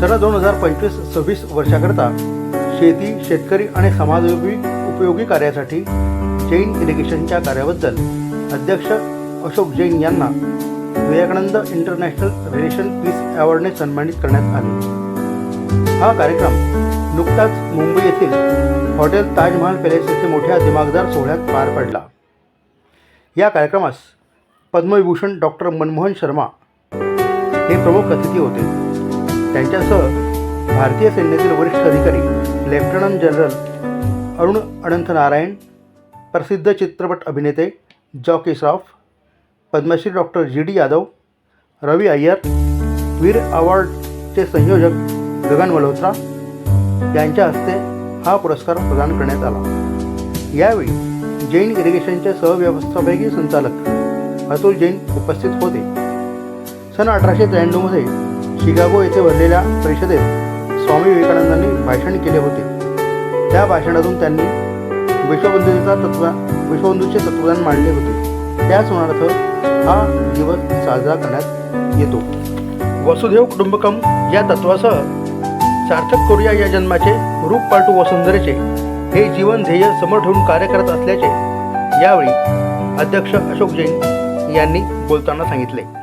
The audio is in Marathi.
सन दोन हजार पंचवीस सव्वीस वर्षाकरता शेती शेतकरी आणि समाजोपयोगी उपयोगी कार्यासाठी जैन इरिगेशनच्या कार्याबद्दल अध्यक्ष अशोक जैन यांना विवेकानंद इंटरनॅशनल रिलेशन पीस अवॉर्डने सन्मानित करण्यात आले. हा कार्यक्रम नुकताच मुंबई येथील हॉटेल ताजमहाल पॅलेस येथे मोठ्या दिमागदार सोहळ्यात पार पडला. या कार्यक्रमास पद्मविभूषण डॉक्टर मनमोहन शर्मा हे प्रमुख अतिथी होते. त्यांच्यासह भारतीय सैन्यातील वरिष्ठ अधिकारी लेफ्टनंट जनरल अरुण अनंत नारायण प्रसिद्ध चित्रपट अभिनेते Jackie Shroff Padmashri doctor G D Yadav Ravi Iyer Veer अवॉर्डचे संयोजक गगन मल्होत्रा यांच्या हस्ते हा पुरस्कार प्रदान करण्यात आला. यावेळी जैन इरिगेशनचे सहव्यवस्थापकीय संचालक अतुल जैन उपस्थित होते. सन अठराशे त्र्याण्णवमध्ये शिकागो येथे भरलेल्या परिषदेत स्वामी विवेकानंदांनी भाषण केले होते. त्या भाषणातून त्यांनी विश्वबंधूचा तत्व विश्वबंधूचे तत्वज्ञान मांडले होते. त्या स्मरणार्थ हा दिवस साजरा करण्यात येतो. वसुधैव कुटुंबकम या तत्वासह सार्थक करूया या जन्माचे रूप पालटू वसुंधरेचे हे जीवन ध्येय समोर ठेवून कार्य करत असल्याचे यावेळी अध्यक्ष अशोक जैन यांनी बोलताना सांगितले.